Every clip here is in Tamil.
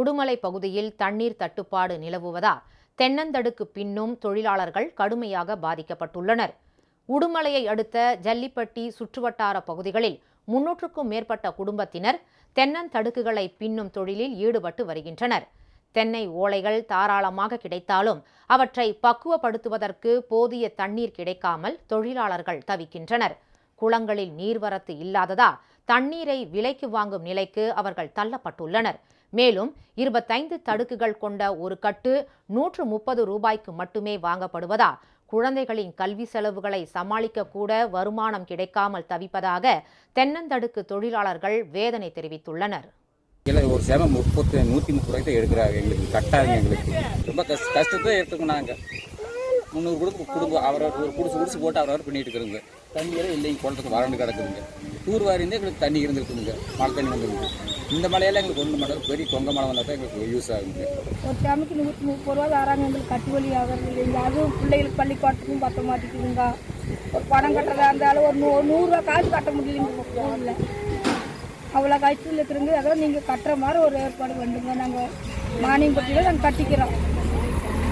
உடுமலை பகுதியில் தண்ணீர் தட்டுப்பாடு நிலவுவதால் தென்னந்தடுக்கு பின்னும் தொழிலாளர்கள் கடுமையாக பாதிக்கப்பட்டுள்ளனர். உடுமலையை அடுத்த ஜல்லிப்பட்டி சுற்றுவட்டார பகுதிகளில் முன்னூற்றுக்கும் மேற்பட்ட குடும்பத்தினர் தென்னந்தடுக்குகளை பின்னும் தொழிலில் ஈடுபட்டு வருகின்றனர். தென்னை ஓலைகள் தாராளமாக கிடைத்தாலும் அவற்றை பக்குவப்படுத்துவதற்கு போதிய தண்ணீர் கிடைக்காமல் தொழிலாளர்கள் தவிக்கின்றனர். குளங்களில் நீர்வரத்து இல்லாததால் தண்ணீரை விலைக்கு வாங்கும் நிலைக்கு அவர்கள் தள்ளப்பட்டுள்ளனர். மேலும் இருபத்தைந்து தடுக்குகள் கொண்ட ஒரு கட்டு நூற்று முப்பது ரூபாய்க்கு மட்டுமே வாங்கப்படுவதால் குழந்தைகளின் கல்வி செலவுகளை சமாளிக்க கூட வருமானம் கிடைக்காமல் தவிப்பதாக தென்னந்தடுக்கு தொழிலாளர்கள் வேதனை தெரிவித்துள்ளனர். இல்லை ஒரு சேவை முப்பத்தி நூற்றி முப்பது ரூபாய்க்கு எடுக்கிறாங்க எங்களுக்கு கட்டாங்க எங்களுக்கு. ரொம்ப கஷ்ட கஷ்டத்தை எடுத்துக்கணும் நாங்கள் முந்நூறு குடும்பம் குடும்பம் அவரவர் ஒரு குடிசு குடிசு போட்டு அவரவர் பண்ணிட்டு இருக்கிறோங்க தண்ணியெல்லாம் இல்லைங்க குழந்தைக்கு வறண்டு கிடக்குதுங்க. தூர் வாரிந்தே எங்களுக்கு தண்ணி இருந்துருக்குதுங்க. மழை தண்ணி வந்துருக்கு இந்த மழையெல்லாம் எங்களுக்கு ஒன்று மட்டும் பெரிய கொங்க மலை வந்தால் தான் எங்களுக்கு யூஸ் ஆகுங்க ஒரு டைமுக்கு நூற்றி முப்பது ரூபா தராங்க எங்களுக்கு கட்டு வலி ஆகிறது இல்லைங்க அதுவும் பிள்ளைகளுக்கு பள்ளிக்கூடத்துக்கும் பத்த மாட்டேங்குதுங்க ஒரு பணம் கட்டுறதா இருந்தாலும் ஒரு நூ நூறுரூவா காசு கட்ட முடியலைங்க ஃபோனில் அவ்வளோ காய்ச்சல் இருக்கிறங்க அதான் நீங்கள் கட்டுற மாதிரி ஒரு ஏற்பாடு பண்ணுங்க நாங்கள் மானியம் பட்டியில் நாங்கள் கட்டிக்கிறோம்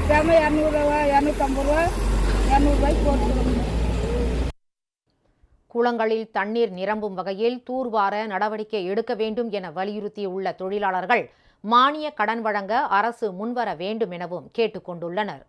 கிராம இரநூறுவா இரநூத்தம்பது ரூபா இரநூறுபாய்க்கு போட்டுக்கிறோங்க. குளங்களில் தண்ணீர் நிரம்பும் வகையில் தூர்வார நடவடிக்கை எடுக்க வேண்டும் என வலியுறுத்தியுள்ள தொழிலாளர்கள் மானிய கடன் வழங்க அரசு முன்வர வேண்டும் எனவும் கேட்டுக்கொண்டுள்ளனர்.